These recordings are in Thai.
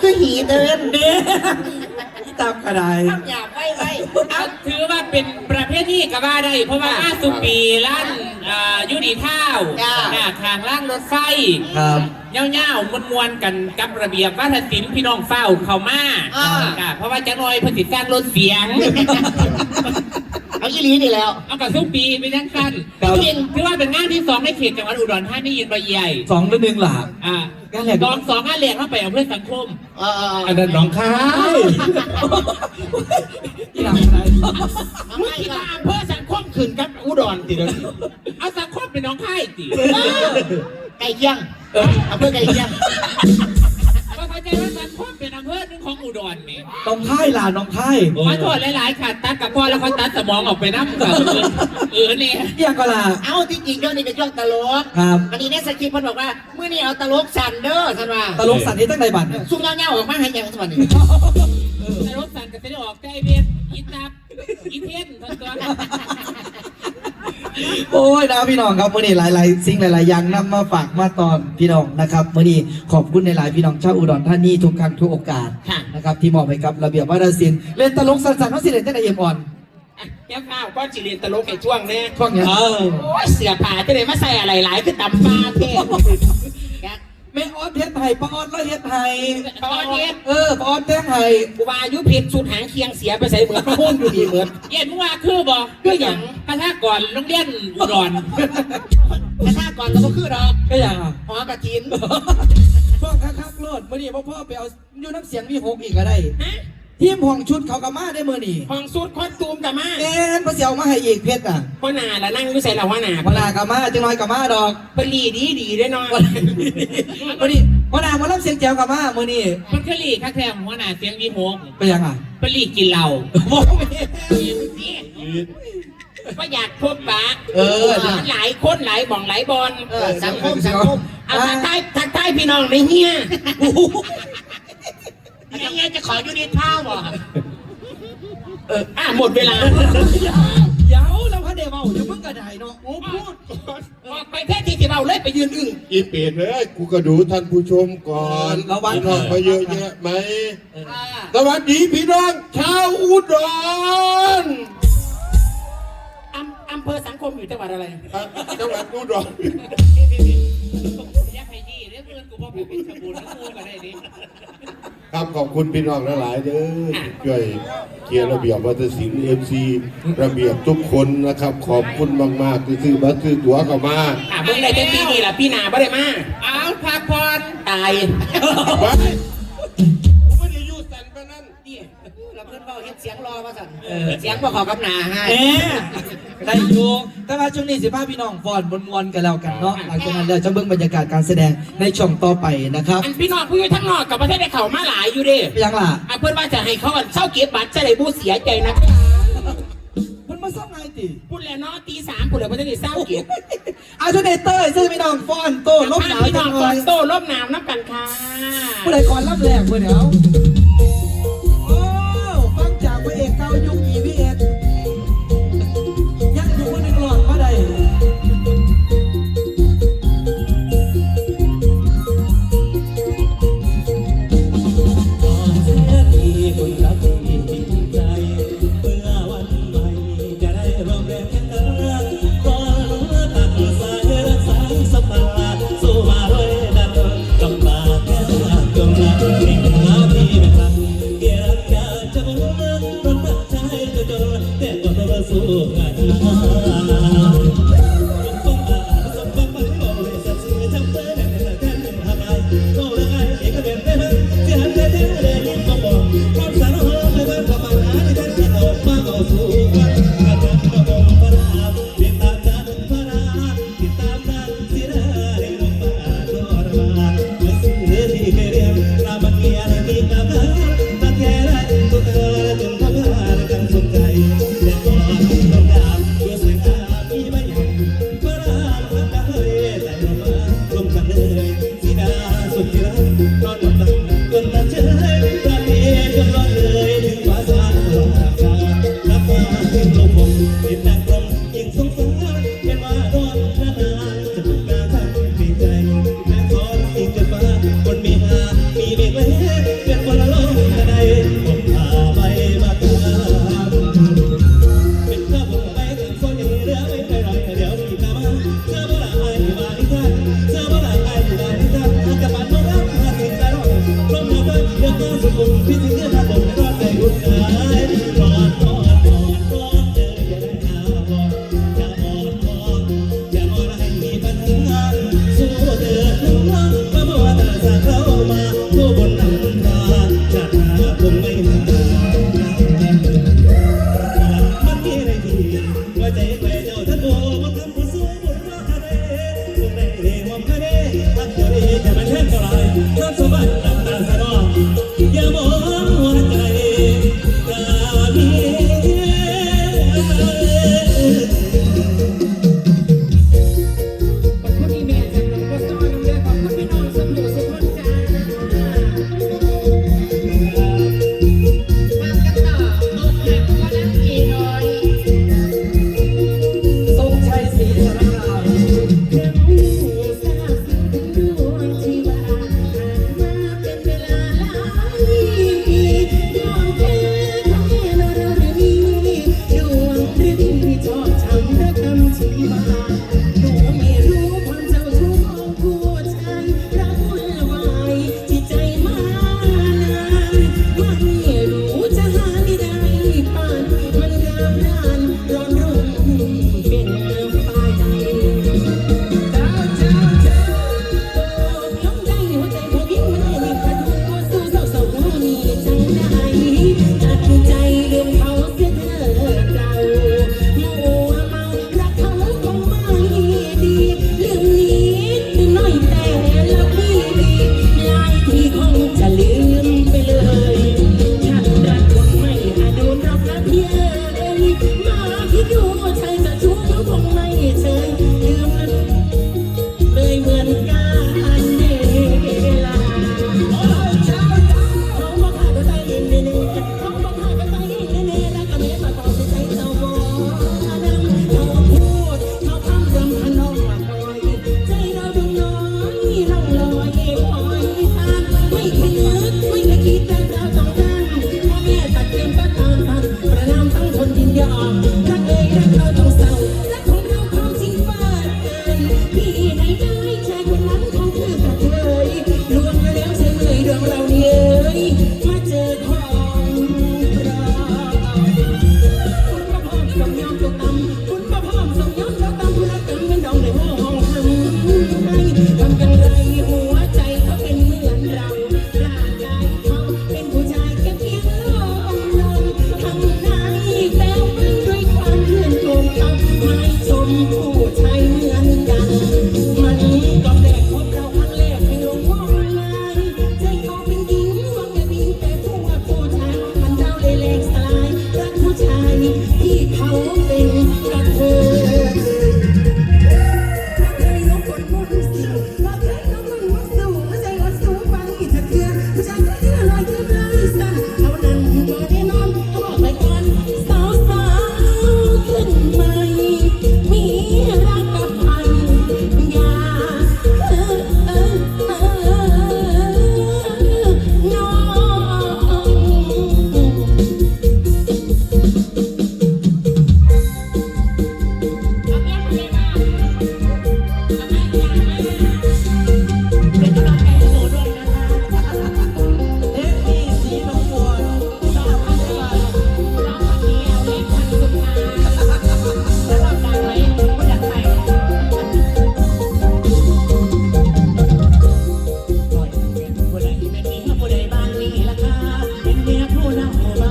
คือหีเดินเด้ตามกระไดทำหยาบไว้ไว้เอาถือว่าเป็นประเภทนี้ก็ว่าได้ เพราะว่าอาสุปีลั่นอ่ายูดีเท่าหน้าทางล่างรถไฟครับเง่าๆมวนๆกันกับระเบียบวัฒนศิลป์พี่น้องเฝ้าเขามาอ่าเพราะว่าจะน้อยเพื่อติดสร้างรถเสียง เอาอีหลีนี่แล้ว เอากับสุปีไปทั้งสั้นครับ จริงถือว่าเป็นงานที่สองในเขตจังหวัดอุดรธานียินใบใหญ่สองหรือหนึ่งหล่ะอ่าการแหลกสองสองงานแหลกเข้าไปเอาเพื่อสังคม เออเออเออัอนนั้นน้องค้ายที่หลังอะไรเอามึงไม่คิดก็ว่าอำเภอสังคมขืนกับอุดรติเดี๋ยวนี้เอาสังคมเป็นน้องค่ายติไก่เคียงเอาเพื่อไก่เคียง ของอุดรไหมน้องค้ายหล่ะน้องค้ายขอโทษหลายๆค่ะตัดกับพ่อแล้วเขาตัดสมองออกไปน้ำกับเออเนี่ยเอียงก็ล่ะเอาที่จริงช่วงนี้เป็นช่วงตลกครับวันนี้ในสคริปต์เพิ่นบอกว่าเมื่อนี้เอาตลกสันเด้อท่านว่าตลกสัตว์นี้ตั้งในบัตรซุ่มเงี้ยวๆออกมาให้ยังสวัสดีแต่รถสั่นก็จะได้ออกใกล้เบียดอีตับอีเทียนทั้งตัวโอ้ยนะพี่น้องครับมื่อนี้หลาย ๆ สิ่งหลาย ๆ อย่างนำมาฝากมาตอนพี่น้องนะครับมื่อนี้ขอบคุณในหลายๆพี่น้องชาวอุดรธานีทุกครั้งทุกโอกาส นะครับที่มอบให้กับระเบียบวัฒนศิลป์เล่นตลกสั้นๆน้องสิเล่นจังไดเอ็มอ่อน แก้วข้าวก้อนจิเรียนตลกไอ้ช่วงนี้ช่วงเนี้ยเออโอ้ยเสือผ่าจะได้มาใส่อะไรหลายคือตำปลาเท่แม่ออดเฮ็ดไห้ป้าออดแล้วเฮ็ดไห้ตอนนี้เออป้าออดแต้งไห้กูว่าอายุผิดสุดหางเคียงเสียไปใส่เหมือนพระพุ่นอยู่ดีเหมือนเย็นมึงว่าคือบ่คืออย่างพระท่าก่อนโรงเรียนอุดรแต่ถ้าก่อนเราก็คือดอกก็อย่างอะหอกระถินช่วงคักๆโลดมื่อนี้พ่อพ่อไปเอา อยู่น้ำเสียงมีหกอีกก็ได้ทีมห้องชุดเขากมาได้มื่อนี้ห้องสุดคอสตูมกับมาแม่นพระเสียวมาให้อีกเพชรอะพ่อหนาแล้วนั่งอยู่ใส่ละว่าหนาพนากามาจังน้อยกามาดอกเปรีดีดีด้วยเนาะมื่อนี้พนามารับเสียงแจ๋วกามามื่อนี้มันคือลีข้าแทมหัวหน้าเสียงวีโฮงไปยังอะเปรีกินเหล้าโอ้ยก็อยากพบปะเออมันหลายคนหลายบ่องหลายบอลเออสังคมสังคมเอาทักทายทักทายพี่น้องในเฮีย ยังไงจะขอยูนิตเท่าบ่เอออะหมดเวลา เดี๋ยวเราพันเดวเอาเดี๋ยวมึงกระไดเนาะโอ้พูดออกไปแท้ที่ที่เราเลยไปยืนอึ้ง อีเปรตเลยกูก็ดูท่านผู้ชมก่อนพี่น้องมาเยอะแยะไหมสวัสดีพี่น้องชาวอุดรอำอำเภอสังคมอยู่จังหวัดอะไรอะจังหวัดอุดรยักษ์ไอ้ยี่เรื่องเงินกูบอกเป็นขบูรณ์ทั้งคู่กันได้ดิ ครับขอบคุณพี่น้องหลายๆเด้อช่วยเคลียร์ระเบียบวัฒนศิลป์เอฟซีระเบียบทุกคนนะครับ ขอบคุณมากๆที่ซื้อบัตรซื้อตั๋วเข้ามาอะเมื่อไรเต็มปีนี่ล่ะพี่นาบ่ได้มาอ้าวพักผ่อนตาย เฮ็ดเสียงรอมาสั่นเสียงบ่เขอกับหนาให้เอ๊ะได้อยู่แต่ว่าช่วงนี้สิพาพี่น้องฟอนมวนๆกันแล้วกันเนาะ หลังจากนั้นเดี๋ยวจะเบิ่งบรรยากาศการแสดงในช่องต่อไปนะครับอันพี่น้องผู้อยู่ทั้งนอกกับประเทศได้เข่ามาหลายอยู่เดิไปยังล่ะอะเพื่อนว่าจะให้เขาเศร้าเก็บบัตรจะได้บูเสียใจนะเพิ่นมาซ่อมไงติ พูดแล้วเนาะตีสามพูดแล้วประเทศได้เศร้าเก็บอาช่วงนี้เต้ยซื้อพี่น้องฟอนโต้ลบหนาวพี่จัน้องงก่เลอนยโต้ลบหนาวน้ำกันค่ะผู้ใดก่อนรับแรกเพื่อนเดี๋ยว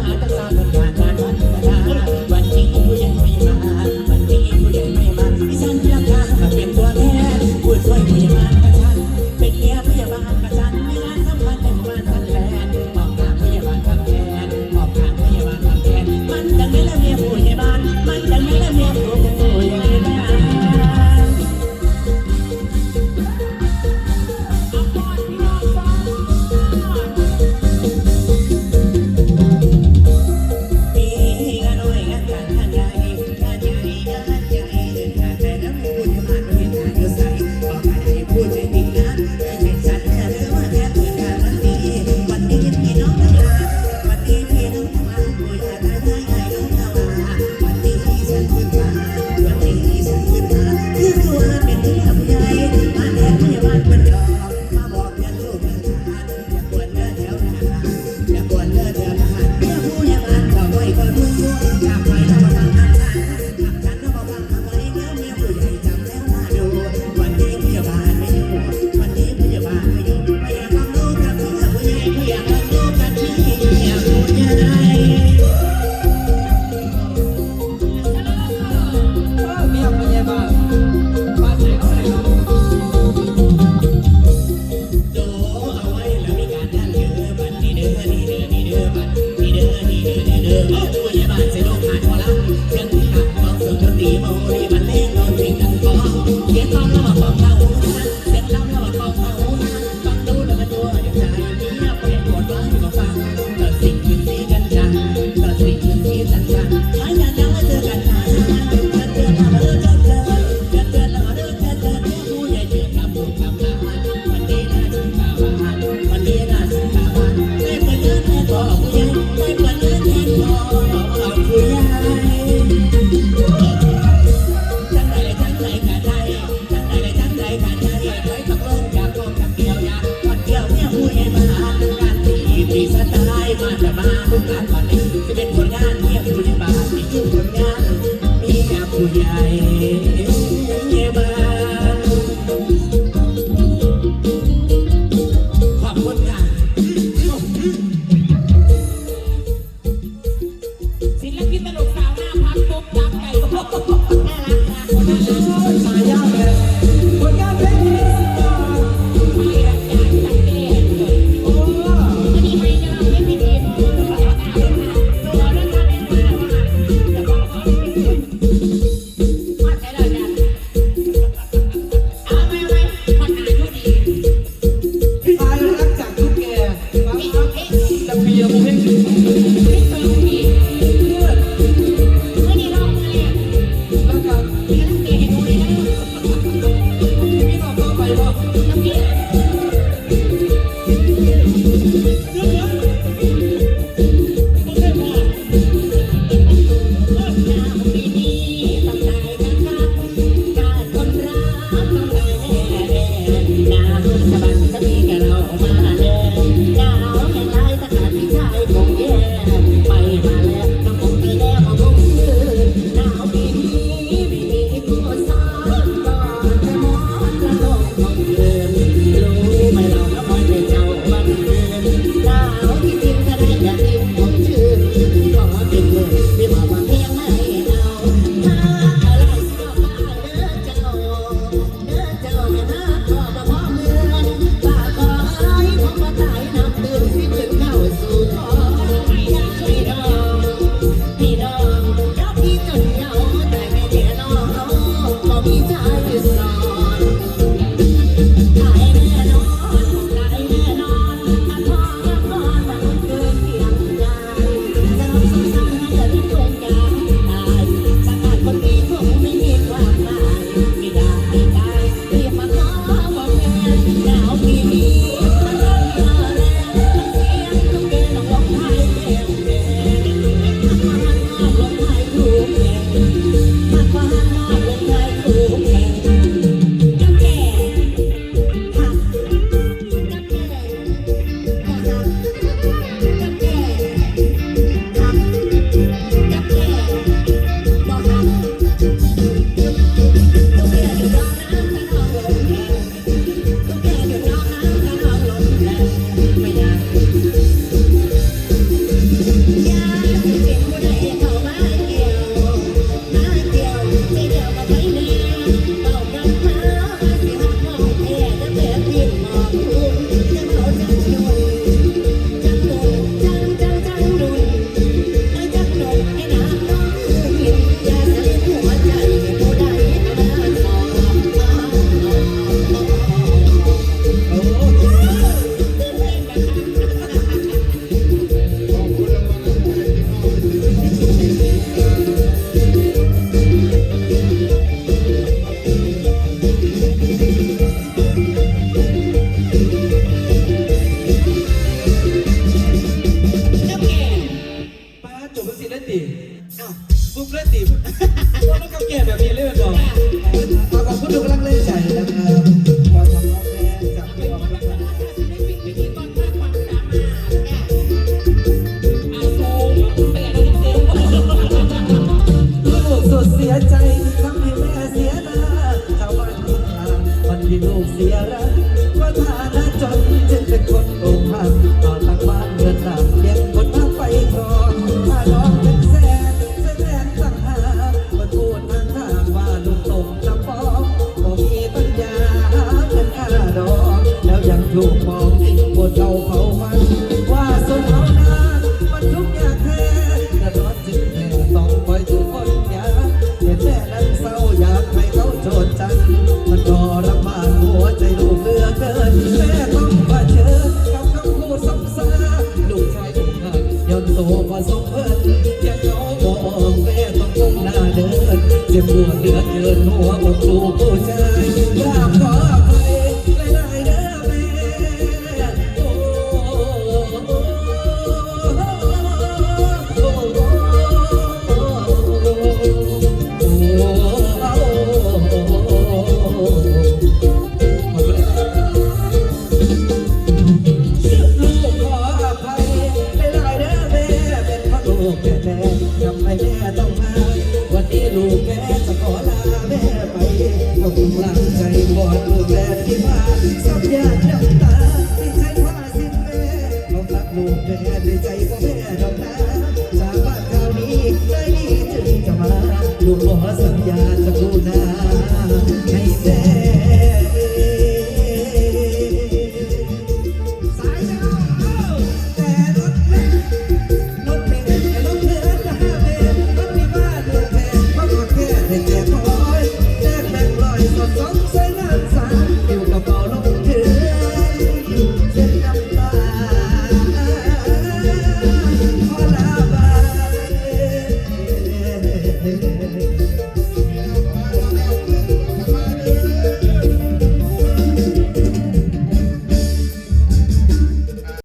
I don't know. คนงานวันจะเป็นผลงานเมียผู้ใหญ่บ้านมีผลงานเมียผู้ใหญ่ เสียแล้